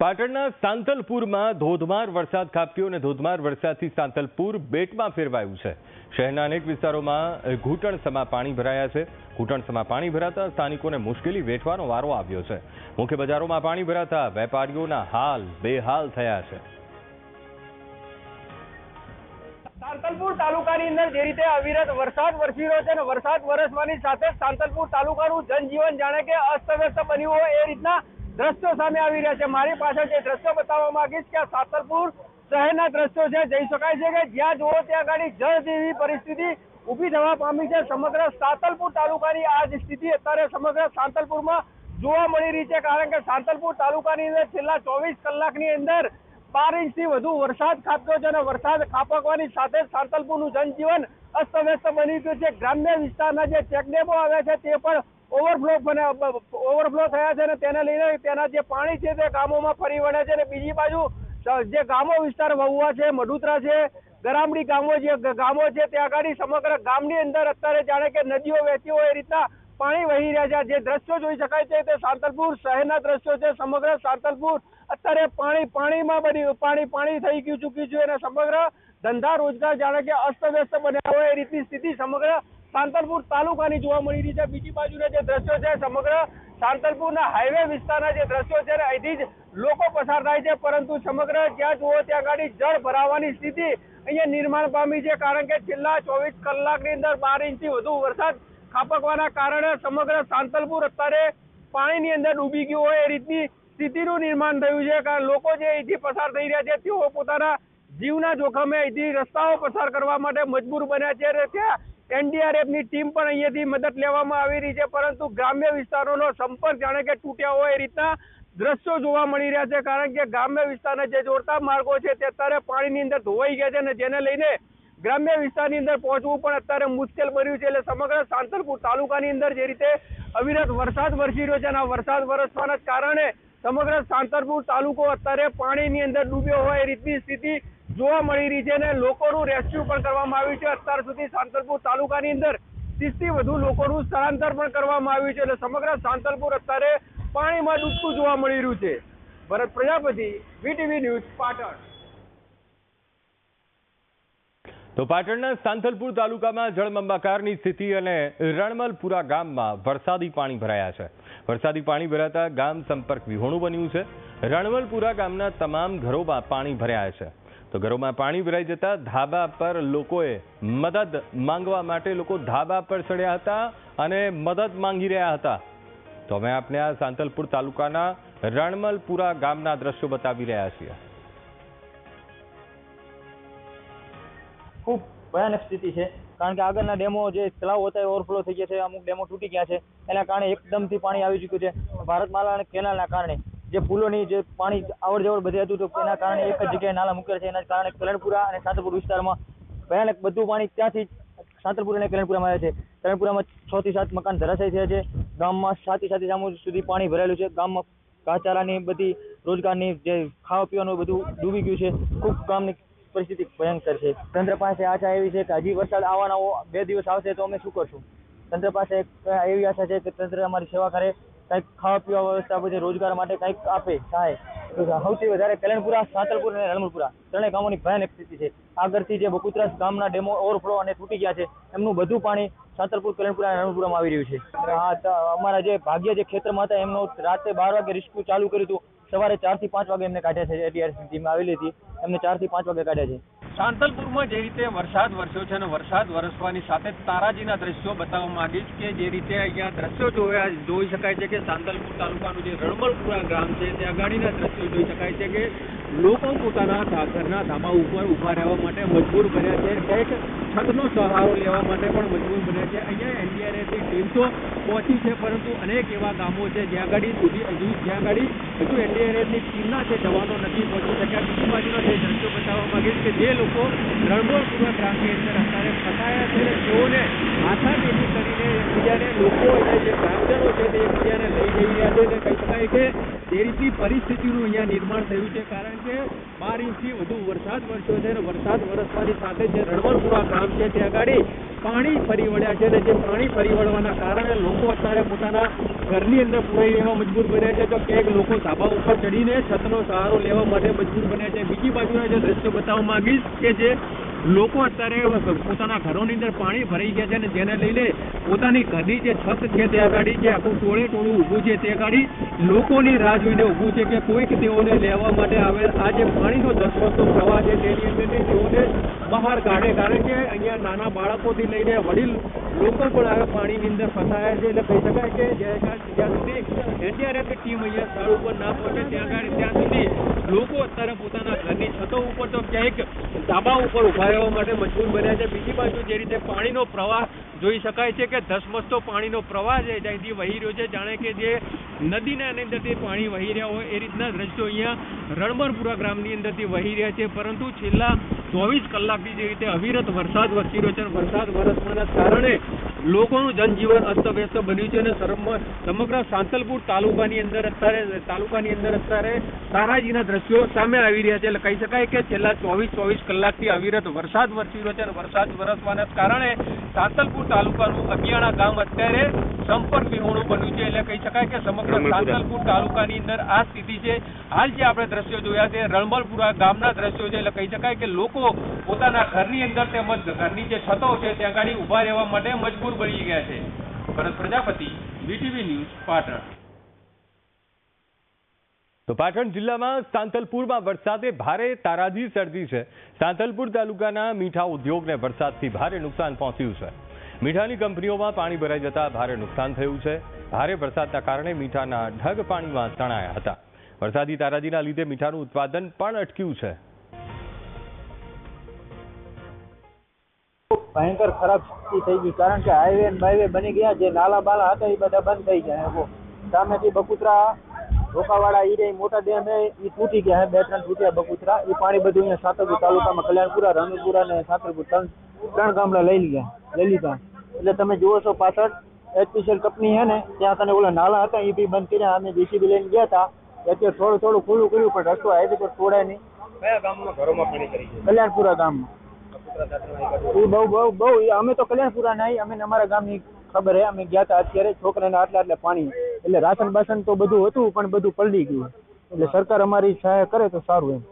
પાટણના સાંતલપુરમાં ધોધમાર વરસાદ ખાબક્યો અને ધોધમાર વરસાદથી સાંતલપુર બેટમાં ફેરવાયું છે. શહેરના અનેક વિસ્તારોમાં ઘૂંટણસમા પાણી ભરાયા છે. ઘૂંટણસમા પાણી ભરાતા સ્થાનિકોને મુશ્કેલી વેઠવાનો વારો આવ્યો છે. મુખ્ય બજારોમાં પાણી ભરાતા વેપારીઓના હાલ બેહાલ થયા છે. સાંતલપુર તાલુકાની અંદર જે રીતે અવિરત વરસાદ વરસી રહ્યો છે અને વરસાદ વરસવાની સાથે સાંતલપુર તાલુકાનું જનજીવન જાણે કે અસ્તવ્યસ્ત બન્યું હોય એ રીતના દ્રશ્યો સામે આવી રહ્યા છે. મારી પાછળ જે દ્રશ્યો બતાવવા માંગીશ કે આ સાંતલપુર શહેરના દ્રશ્યો છે. જઈ શકાય છે કે જ્યાં જુઓ ત્યાં ગાડી જળ જેવી પરિસ્થિતિ ઊભી થવા પામી છે. સમગ્ર સાતલપુર તાલુકાની આ જ સ્થિતિ અત્યારે સમગ્ર સાંતલપુરમાં જોવા મળી રહી છે. કારણ કે સાંતલપુર તાલુકાની અંદર છેલ્લા ચોવીસ કલાકની અંદર બાર ઇંચથી વધુ વરસાદ ખાબક્યો છે અને વરસાદ ખાબકવાની સાથે જ સાંતલપુરનું જનજીવન અસ્તવ્યસ્ત બની ગયું છે. ગ્રામ્ય વિસ્તારના જે ચેકડેમો આવ્યા છે તે પણ ઓવરફ્લો બને ઓવરફ્લો થયા છે અને તેને લઈને તેના જે પાણી છે તે ગામોમાં ફરી વળે છે અને બીજી બાજુ જે ગામો વિસ્તાર વહુવા છે મડુતરા છે, ગરામડી ગામો જે ગામો છે ત્યાં આગળ સમગ્ર ગામની અંદર અત્યારે જાણે કે નદીઓ વહેતી હોય એ રીતના પાણી વહી રહ્યા છે. જે દ્રશ્યો જોઈ શકાય છે તે સાંતલપુર શહેરના દ્રશ્યો છે. સમગ્ર સાંતલપુર અત્યારે પાણી, પાણીમાં બની, પાણી પાણી થઈ ગયું ચૂક્યું છે અને સમગ્ર ધંધા રોજગાર જાણે કે અસ્તવ્યસ્ત બન્યા હોય એ રીતની સ્થિતિ સમગ્ર સાંતલપુર તાલુકાની જોવા મળી રહી છે. બીજી બાજુના જે દ્રશ્યો છે, સમગ્ર સાંતલપુરના હાઈવે વિસ્તારના જે દ્રશ્યો છે અહીંથી જ લોકો પસાર થાય છે. પરંતુ સમગ્ર જ્યાં જુઓ ત્યાં ગાડી જળ ભરાવાની સ્થિતિ અહીંયા નિર્માણ પામી છે. કારણ કે છેલ્લા ચોવીસ કલાકની અંદર બાર ઇંચથી વધુ વરસાદ ખાપકવાના કારણે સમગ્ર સાંતલપુર અત્યારે પાણીની અંદર ડૂબી ગયું હોય એ રીતની સ્થિતિનું નિર્માણ થયું છે. કારણ લોકો જે અહીંથી પસાર થઈ રહ્યા છે, તેઓ પોતાના જીવના જોખમે અહીંથી રસ્તાઓ પસાર કરવા માટે મજબૂર બન્યા છે અને ત્યાં એનડીઆરએફની ટીમ પણ અહીંયાથી મદદ લેવામાં આવી રહી છે, પરંતુ ગ્રામ્ય વિસ્તારોનો સંપર્ક જાણે કે તૂટ્યા હોય એ રીતના દ્રશ્યો જોવા મળી રહ્યા છે, કારણ કે ગ્રામ્ય વિસ્તારના જે જોડતા માર્ગો છે તે અત્યારે પાણીની અંદર ધોવાઈ ગયા છે અને જેને લઈને ગ્રામ્ય વિસ્તારની અંદર પહોંચવું પણ અત્યારે મુશ્કેલ બન્યું છે, એટલે સમગ્ર સાંતલપુર તાલુકાની અંદર જે રીતે અવિરત વરસાદ વરસી રહ્યો છે અને આ વરસાદ વરસવાના કારણે સમગ્ર સાંતલપુર તાલુકો અત્યારે પાણીની અંદર ડૂબ્યો હોય એ રીતની સ્થિતિ જોવા મળી રહી છે અને લોકોનું રેસ્ક્યુ પણ કરવામાં આવ્યું છે. અત્યાર સુધી સાંતલપુર તાલુકાની અંદર ત્રીસથી વધુ લોકોનું સ્થળાંતર પણ કરવામાં આવ્યું છે એટલે સમગ્ર સાંતલપુર અત્યારે પાણીમાં ડૂબતું જોવા મળી રહ્યું છે. Bharat Prajapati, VTV news, Patan. તો પાટણના સાંથલપુર તાલુકામાં જળબંબાકારની સ્થિતિ અને રણમલપુરા ગામમાં વરસાદી પાણી ભરાયા છે. વરસાદી પાણી ભરાતા ગામ સંપર્ક વિહોણું બન્યું છે. રણમલપુરા ગામના તમામ ઘરોમાં પાણી ભરાયા છે. તો ઘરોમાં પાણી ભરાઈ જતા ધાબા પર લોકોએ મદદ માંગવા માટે લોકો ધાબા પર ચડ્યા હતા અને મદદ માંગી રહ્યા હતા. તો અમે આપને આ સાંતલપુર તાલુકાના રણમલપુરા ગામના દ્રશ્યો બતાવી રહ્યા છીએ. ખૂબ ભયાનક સ્થિતિ છે. કારણ કે આગળના ડેમો જે તળાવ હતા એ ઓવરફ્લો થઈ ગયા છે. અમુક ડેમો તૂટી ગયા છે. એના કારણે એકદમથી પાણી આવી ચૂક્યું છે. ભારતમાલા અને કેનાલના કારણે જે પુલોની જે પાણી આવડ જવડ બધે હતું, તો તેના કારણે એક જ જગ્યાએ નાલા મૂકેલા છે. એના કારણે કલણપુરા અને સાંતલપુર વિસ્તારમાં ભયાનક બધું પાણી ત્યાંથી સાંતરપુર અને કલણપુરામાં આવે છે. કલણપુરામાં છ થી સાત મકાન ધરાશાયી થયા છે. ગામમાં સાતથી સાત સામુ સુધી પાણી ભરાયેલું છે. ગામમાં ઘાચારાની બધી રોજગારની જે ખાવા પીવાનું બધું ડૂબી ગયું છે. ખૂબ ગામની પરિસ્થિતિ ભયંકર છે. તંત્ર પાસે આશા એવી છે કે હજી વરસાદ આવવાના બે દિવસ આવશે તો અમે શું કરશું? તંત્ર પાસે એવી આશા છે કે તંત્ર અમારી સેવા કરે. કંઈક ખાવા પીવા વ્યવસ્થા બધી રોજગાર માટે કંઈક આપે સહાય સૌથી વધારે કલ્યાણપુરા, સાતલપુર અને રણમલપુરા ત્રણેય ગામોની ભયાનક સ્થિતિ છે. આગળથી જે બકુતરાસ ગામના ડેમો ઓવરફ્લો અને તૂટી ગયા છે, એમનું બધું પાણી સાતલપુર, કલ્યાણપુરા અને રણમલપુરામાં આવી રહ્યું છે. અમારા જે ભાગ્ય જે ખેતરમાં હતા, એમનું રાતે બાર વાગે રેસ્ક્યુ ચાલુ કર્યું હતું. સવારે ચારથી પાંચ વાગે એમને કાઢ્યા છે એટીઆરસી ટીમ આવેલી હતી. એમને ચારથી પાંચ વાગે કાઢ્યા છે. સાંતલપુરમાં જે રીતે વરસાદ વરસ્યો છે અને વરસાદ વરસવાની સાથે તારાજીના દ્રશ્યો બતાવવા માંગીશ કે જે રીતે અહીંયા દ્રશ્યો જોયા જોઈ શકાય છે કે સાંતલપુર તાલુકાનું જે રણમલપુરા ગામ છે, ત્યાં ગાડીના દ્રશ્યો જોઈ શકાય છે કે લોકો પોતાના ઘરના ધાબા ઉપર ઊભા રહેવા માટે મજબૂર બન્યા છે. કંઈક છતનો સહારો લેવા માટે પણ મજબૂર બન્યા છે. અહીંયા એનડીઆરએફની ટીમ તો પહોંચી છે, પરંતુ અનેક એવા ગામો છે, જ્યાં ગાડી સુધી હજુ જ્યાં ગાડી હજુ એનડીઆરએફની ટીમના જે જવાનો નથી પહોંચી શક્યા. બીજી બાજુનો જે દ્રશ્યો બતાવવા માંગીશ કે જે લોકો રણબોળપૂર્વક ગ્રામની અંદર અત્યારે ફસાયા છે તેઓને હાથામેથી કરીને એકબીજાને લોકો અને જે ગ્રામજનો છે તે એકબીજાને લઈ જઈ રહ્યા છે. અને કહી શકાય કે જે પરિસ્થિતિનું અહીંયા નિર્માણ થયું છે. કારણ કે બાર ઇંચથી વધુ વરસાદ વરસ્યો છે અને વરસાદ વરસવાની સાથે જે રણવરપુરા ગામ છે, ત્યાં આગળ પાણી ફરી વળ્યા છે અને જે પાણી ફરી વળવાના કારણે લોકો અત્યારે પોતાના ઘરની અંદર પુરાઈ લેવા મજબૂર બન્યા છે. તો ક્યાંક લોકો ધાબા ઉપર ચડીને છતનો સહારો લેવા માટે મજબૂર બન્યા છે. બીજી બાજુના જે દ્રશ્યો બતાવવા માંગીશ કે જે લોકો અત્યારે પોતાના ઘરોની અંદર પાણી ભરાઈ ગયા છે અને જેને લઈને પોતાની ઘરની જે છત છે તે ગાડી જે આખું ટોળે ટોળું ઊભું છે તે ગાડી લોકોની રાહ જોઈને ઊભું છે કે કોઈક તેઓને લેવા માટે આવે. આ જે પાણીનો ધસમસતો પ્રવાહ છે તેની અંદર તેઓને બહાર કાઢે. કારણ કે અહીંયા નાના બાળકોથી લઈને વડીલ લોકો પણ આ પાણીની અંદર ફસાયા છે. એટલે કહી શકાય કે જ્યાં જ્યાં એનડીઆરએફ ટીમ અહીંયા સ્થળ ઉપર ના પહોંચે, ત્યાં ત્યાં સુધી લોકો અત્યારે પોતાના ઘરની છતો ઉપર તો ક્યાંક ધાબા ઉપર ઊભા રહેવા માટે મજબૂર બન્યા છે. બીજી બાજુ જે રીતે પાણીનો પ્રવાહ જોઈ શકાય છે કે ધસમસતો પાણીનો પ્રવાહ છે જ્યાંથી વહી રહ્યો છે, જાણે કે જે નદીના અંદરથી પાણી વહી રહ્યા હોય એ રીતના દ્રશ્યો અહીંયા રણબરપુરા ગ્રામની અંદરથી વહી રહ્યા છે. પરંતુ છેલ્લા ચોવીસ કલાકથી જે રીતે અવિરત વરસાદ વરસી રહ્યો છે વરસાદ વરસવાના કારણે લોકોનું જનજીવન અસ્તવ્યસ્ત બન્યું છે અને સમગ્ર સાંતલપુર તાલુકાની અંદર અત્યારે તાલુકાની અંદર અત્યારે તારાજીના દ્રશ્યો સામે આવી રહ્યા છે. એટલે કહી શકાય કે છેલ્લા ચોવીસ ચોવીસ કલાકથી અવિરત વરસાદ વરસી રહ્યો છે અને વરસાદ વરસવાના કારણે સાંતલપુર તાલુકાનું અગિયાણા ગામ અત્યારે સંપર્ક વિહોણું બન્યું છે. એટલે કહી શકાય કે સમગ્ર સાંતલપુર તાલુકાની અંદર આ સ્થિતિ છે. હાલ જે આપણે દ્રશ્યો જોયા છે રણમલપુરા ગામના દ્રશ્યો છે. એટલે કહી શકાય કે લોકો પોતાના ઘરની અંદર તેમજ ઘરની જે છતો છે ત્યાં ગાડી ઊભા રહેવા માટે મજબૂર બની ગયા છે. Bharat Prajapati VTV news Patan. તો પાટણ જિલ્લામાં સાંતલપુરમાં વરસાદે ભારે તારાજી સર્જી છે. સાંતલપુર તાલુકાના મીઠા ઉદ્યોગને વરસાદથી ભારે નુકસાન પહોંચ્યું છે. મીઠાની કંપનીઓમાં પાણી ભરાઈ જતા ભારે નુકસાન થયું છે. ભારે વરસાદના કારણે મીઠાના ઢગ પાણીમાં તણાયા હતા. વરસાદી તારાજીના લીધે મીઠાનું ઉત્પાદન પણ અટક્યું છે. ભયંકર ખરાબ સ્થિતિ થઈ ગઈ. કારણ કે હાઈવે ને બાઈવે બની ગયા જે નાલા બાલા હતા એ બધા બંધ થઈ ગયા. એવો સામેથી બકુતરા રોકાવાળા ઈ રે મોટા ડેમ એ ઈ તૂટી ગયા છે બે ત્રણ તૂટ્યા બકુતરા. એ પાણી બધું અહીંયા સાતરપુર તાલુકામાં કલ્યાણપુરા રણપુરા ને સાતરપુર ત્રણ ત્રણ ગામડા લઈ લીધા લઈ લીધા. એટલે તમે જુઓ છો પાછળ એચપીસીએલ કંપની છે ને ત્યાં કને ઓલા નાલા હતા એ બી બંધ કર્યા અમે જેસીબી લઈને ગયા હતા અત્યારે થોડું થોડું ખુલ્લું કર્યું પણ રસ્તો હાઈવે પર તોડાય નહીં. કયા ગામમાં ઘરોમાં પાણી કરી છે? કલ્યાણપુરા ગામમાં. બહુ બહુ બહુ અમે તો કલ્યાણપુરા નહીં અમે અમારા ગામની ખબર હે, અમે ગયા હતા અત્યારે છોકરાને આટલા આટલા પાણી. એટલે રાશન બાસન તો બધું હતું, પણ બધું પલળી ગયું. એટલે સરકાર અમારી સહાય કરે તો સારું એમ.